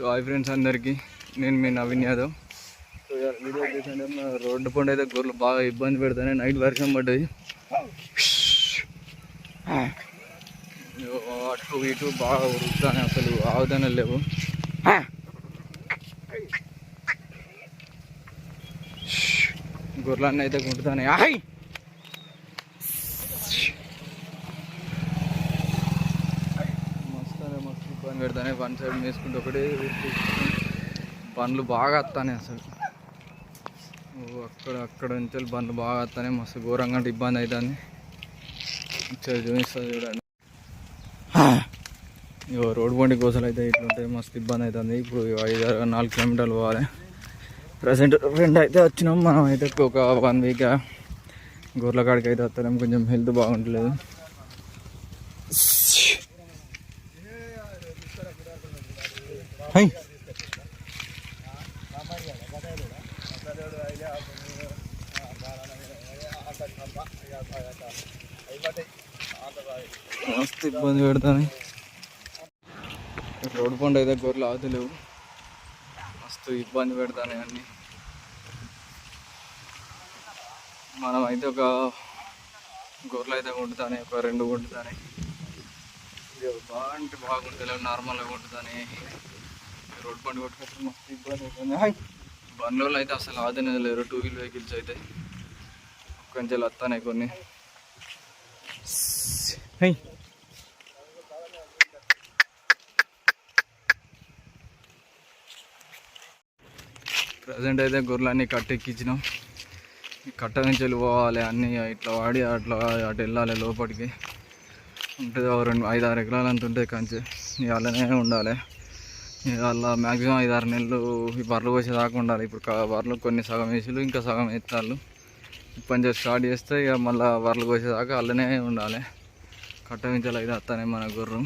So hi friends అందరికీ. నేను మీ నవీన్ యాదవ్. సో వీడియో చూసండి మా రోడ్డు పండు అయితే గొర్రెలు బాగా ఇబ్బంది పెడతానే నైట్ వర్షం పడ్డది. అటు ఇటు బాగా ఉరుకుతానే అసలు ఆగుతానే లేవు. గొర్రెలన్నీ అయితే గుంటుతానే హాయ్ మస్తు మస్తు ఇబ్బంది పెడతానే వన్ సైడ్ వేసుకుంటే ఒకటే బండ్లు బాగా వస్తానే అసలు. ఓ అక్కడ అక్కడ నుంచి బండ్లు బాగా వస్తానే మస్తు ఘోరంగా అంటే ఇబ్బంది అవుతుంది ఒకసారి చూపిస్తుంది చూడండి. ఇగో రోడ్ బండి కోసం అయితే ఇట్లుంటే మస్తు ఇబ్బంది అవుతుంది ఇప్పుడు ఐదు నాలుగు కిలోమీటర్లు పోవాలి. ప్రజెంట్ ఫ్రెండ్ అయితే వచ్చినాం. మనం అయితే ఒక వన్ వీక్ గొర్రెల కాడికి అయితే వస్తాం కొంచెం హెల్త్ బాగుంటలేదు. హై. మస్తు ఇబ్బంది పెడతాను. రోడ్డు పండు అయితే గొర్రెలు ఆదులేవు మస్తు ఇబ్బంది పెడతాను అన్నీ. మనం అయితే ఒక గొర్రెలు అయితే వండుతానే ఒక రెండు వండుతానే ఇది బాగా అంటే బాగుంటలేవు నార్మల్గా వండుతానే రోడ్డు బండి కొట్టుకొస్తే మస్తు ఇబ్బంది అవుతుంది హాయ్. బండ్లలో అయితే అసలు ఆదనే లేరు టూ వీల్ వెహికల్స్ అయితే కొంచెం వస్తానే కొన్ని. ప్రజెంట్ అయితే గొర్రెలన్నీ కట్టెక్కించినాం. కట్ట నుంచి వెళ్ళి పోవాలి. అన్నీ ఇట్లా వాడి అట్లా అటు వెళ్ళాలి లోపలికి. ఉంటుంది రెండు ఐదు ఆరు ఎకరాలు అంత ఉంటుంది కంచి. ఇవాళనే ఉండాలి. ఇవాళ మ్యాక్సిమం ఐదు ఆరు నెలలు ఈ బర్రెలు పోసేదాకా ఉండాలి. ఇప్పుడు క- బర్రెలు కొన్ని సగం వేసులు ఇంకా సగం ఎత్తాళ్ళు. ఇప్పటి నుంచి స్టార్ట్ చేస్తే ఇక మళ్ళీ బర్రెలు కోసేదాకా అల్లనే ఉండాలి. కట్ట అయితే వస్తానే మన గుర్రం.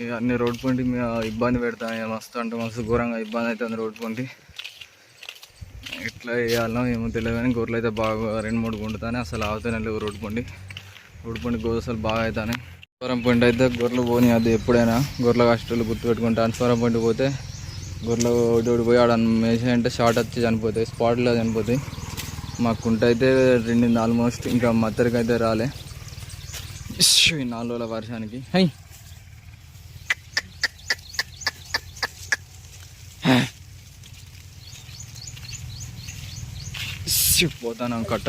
ఇక అన్ని రోడ్ పొంటి ఇబ్బంది పెడతాయి మస్తు అంటే మస్తు ఘోరంగా ఇబ్బంది అవుతుంది రోడ్ పొంటి. ఎట్లా వేయాలో ఏమో తెలియదు కానీ గొర్రెలు అయితే బాగా రెండు మూడు గుంటుతానే అసలు ఆగుతానే లేవు రోడ్ పొండి రోడ్ పొండి గోసలు బాగా అవుతానే ట్రాన్స్ఫారం పాయింట్ అయితే గొర్రెలు పోనీయద్దు ఎప్పుడైనా గొర్రెల కష్టాలు గుర్తుపెట్టుకుంటే ట్రాన్స్ఫారం పాయింట్ పోతే గొర్రెలు ఒకటి పోయి ఆడ మేసే అంటే షార్ట్ వచ్చి చనిపోతాయి స్పాట్లో చనిపోతాయి. మా కుంట అయితే రెండింది ఆల్మోస్ట్ ఇంకా మత్తరికి అయితే రాలే. ఈ నాలుగు రోజుల వర్షానికి. హై. పోతాను కట్ట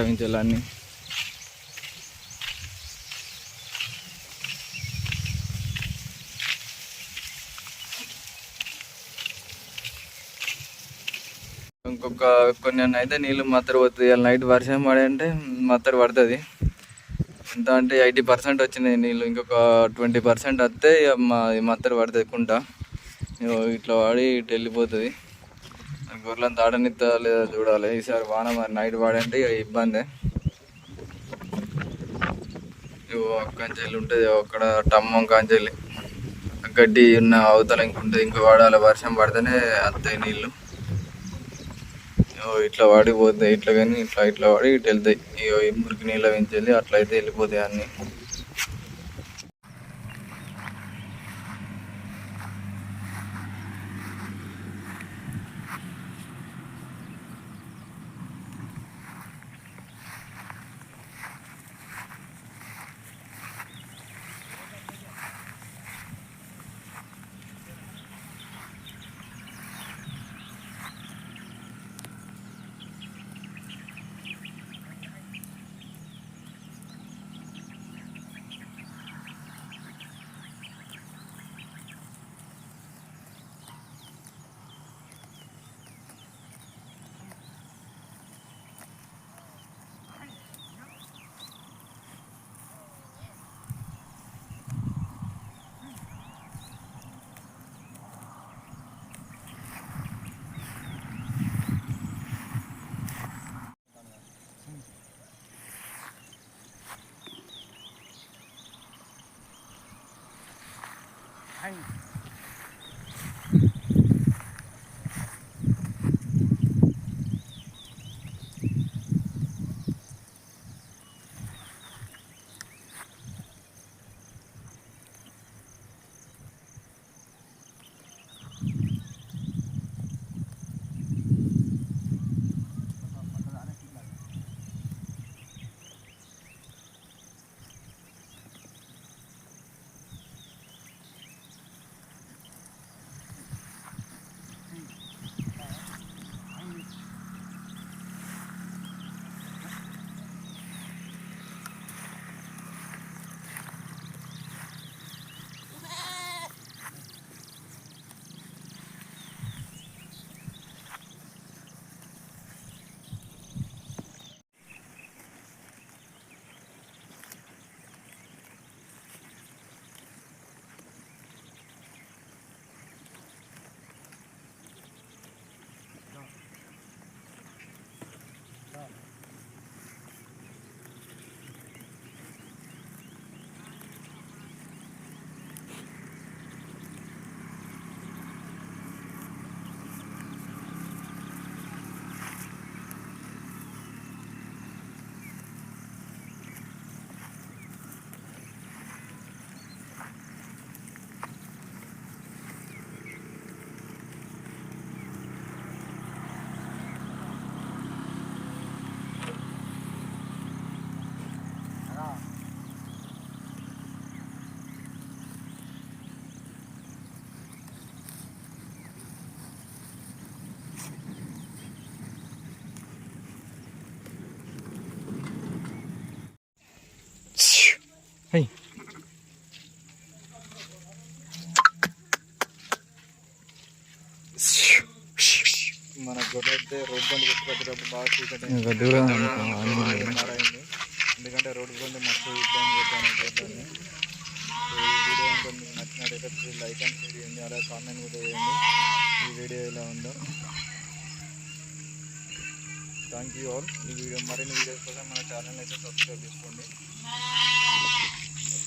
ఇంకొక కొన్ని అయితే నీళ్ళు మత్తరు పోతుంది. ఇవాళ నైట్ వర్షం పడంటే అంటే మత్తరు పడుతుంది. ఎంత అంటే ఎయిటీ పర్సెంట్ వచ్చినాయి నీళ్ళు. ఇంకొక ట్వంటీ పర్సెంట్ వస్తే ఇక మా మత్తరు పడుతుంది కుంట. ఇగో ఇట్లా వాడి ఇటు వెళ్ళిపోతుంది. గొర్రెలను తాడనిద్దా లేదా చూడాలి. ఈసారి వాన మరి నైట్ వాడంటే ఇక ఇబ్బందే. ఇగో కంచెల్లి ఉంటుంది. అక్కడ టమ్మం కంచెల్లి గడ్డి ఉన్న అవతల ఇంకుంటుంది ఇంకా వాడాలి. వర్షం పడితేనే వస్తాయి నీళ్ళు. ఇట్లా వాడిపోతాయి ఇట్లా కానీ ఇట్లా ఇట్లా వాడి ఇటు వెళ్తాయి. ఇగో ఈ మురికి నీళ్ళ నుంచి వెళ్ళి అట్లా అయితే వెళ్ళిపోతాయి అన్నీ. Hành హై మన గొడవ అయితే రోడ్ బండి పెట్టుకొచ్చేటప్పుడు బాగా చీకటి అయింది. ఎందుకంటే రోడ్డు బండి మస్తు ఇబ్బంది పెట్టాను గొడ్డల్ని సో ఈ వీడియో కనుక మీకు నచ్చినట్టయితే లైక్ అండ్ షేర్ చేయండి. అలాగే కామెంట్ కూడా చేయండి. ఈ వీడియో ఎలా ఉందో. థ్యాంక్ యూ ఆల్ ఈ వీడియో మరిన్ని వీడియోస్ కోసం మన ఛానల్ అయితే సబ్స్క్రైబ్ చేసుకోండి.